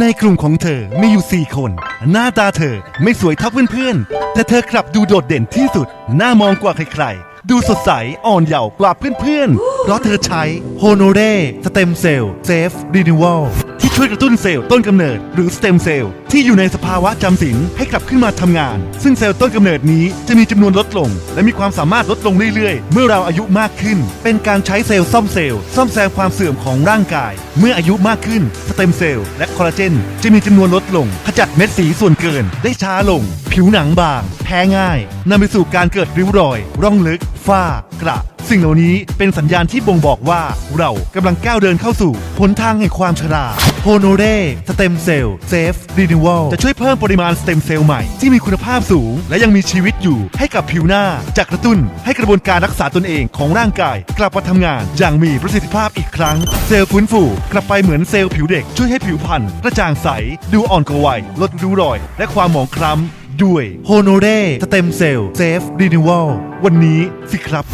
ในกลุ่มของเธอมีอยู่ 4 คน หน้าตาเธอไม่สวยเท่าเพื่อนๆ แต่เธอกลับดูโดดเด่นที่สุด หน้ามองกว่าใครๆ ดูสดใส อ่อนเยาว์กว่าเพื่อนๆ เพราะเธอใช้โฮโนเรสเต็มเซลล์เซฟรีนิวล ช่วยกระตุ้นเซลล์ต้นกำเนิด หรือสเต็มเซลล์ที่อยู่ในสภาวะจำศีลให้กลับขึ้นมาทำงาน ซึ่งเซลล์ต้นกำเนิดนี้จะมีจำนวนลดลง และมีความสามารถลดลงเรื่อยๆ เมื่อเราอายุมากขึ้น เป็นการใช้เซลล์ซ่อมเซลล์ซ่อมแซมความเสื่อมของร่างกาย เมื่ออายุมากขึ้นสเต็มเซลล์และคอลลาเจนจะมีจำนวนลดลงขจัดเม็ดสีส่วนเกินได้ช้าลง ผิวหนังบาง แพ้ง่ายนำไปสู่การเกิดริ้วรอย ร่องลึก ฝ้ากระสิ่งเหล่านี้เป็นสัญญาณที่บ่งบอกว่าเรากำลังก้าวเดินเข้าสู่หนทางแห่งความชรา โฮโนเรสเต็มเซลล์เซฟรีนิวลจะช่วยเพิ่มปริมาณสเต็มเซลล์ใหม่ที่มีคุณภาพสูง และยังมีชีวิตอยู่ให้กับผิวหน้า จากกระตุ้นให้กระบวนการรักษาตนเองของร่างกาย กลับมาทำงานอย่างมีประสิทธิภาพอีกครั้ง เซลล์ฟื้นฟูกลับไปเหมือนเซลล์ผิวเด็กช่วยให้ผิวพรรณกระจ่างใส ดูอ่อนกว่าวัยลดริ้วรอย และความหมองคล้ำด้วยโฮโนเรสเต็มเซลล์เซฟรีนิวลวันนี้สิครับ